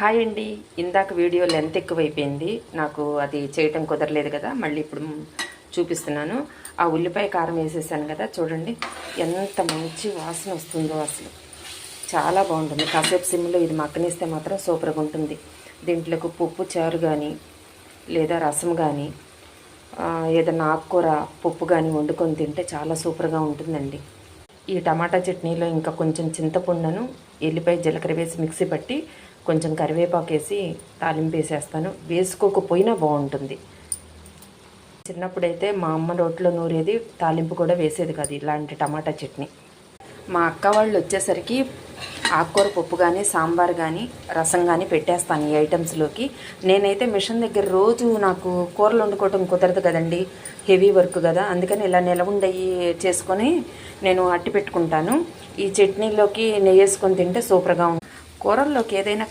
Hi అండి. ఇందాక video length ఎక్కువైపోయింది. నాకు అది చేయటం కుదరలేదు కదా మళ్ళీ ఇప్పుడు చూపిస్తున్నాను. ఆ ఉల్లిపాయ కారం వేసేసాను కదా చూడండి. ఎంత మంచి వాసన వస్తుందో అసలు. చాలా బాగుంటుంది. కాసేపు సిమ్లో ఇది మక్కనిస్తే మాత్రం సూపర్గా ఉంటుంది. దీంట్లోకి పప్పు చారు కానీ లేదా రసం కానీ ఏదైనా ఆకుకూర పప్పు కానీ వండుకొని తింటే చాలా సూపర్గా ఉంటుందండి. ఈ టమాటా చట్నీలో ఇంకా కొంచెం చింతపండును ఎల్లిపాయ జీలకర్ర వేసి మిక్సీ పట్టి కొంచెం కరివేపాకు వేసి తాలింపు వేసేస్తాను. వేసుకోకపోయినా బాగుంటుంది. చిన్నప్పుడైతే మా అమ్మ రోట్లో నూరేది తాలింపు కూడా వేసేది కాదు ఇలాంటి టమాటా చట్నీ. మా అక్క వాళ్ళు వచ్చేసరికి ఆకుకూర పప్పు కానీ సాంబార్ కానీ రసం కానీ పెట్టేస్తాను ఈ ఐటమ్స్లోకి. నేనైతే మిషన్ దగ్గర రోజు నాకు కూరలు వండుకోవటం కుదరదు కదండి హెవీ వర్క్ కదా. అందుకని ఇలా నిలవుండయి చేసుకొని నేను అట్టి పెట్టుకుంటాను. ఈ చట్నీలోకి నెయ్యి వేసుకొని తింటే సూపర్గా ఉంటుంది కూరల్లోకి ఏదైనా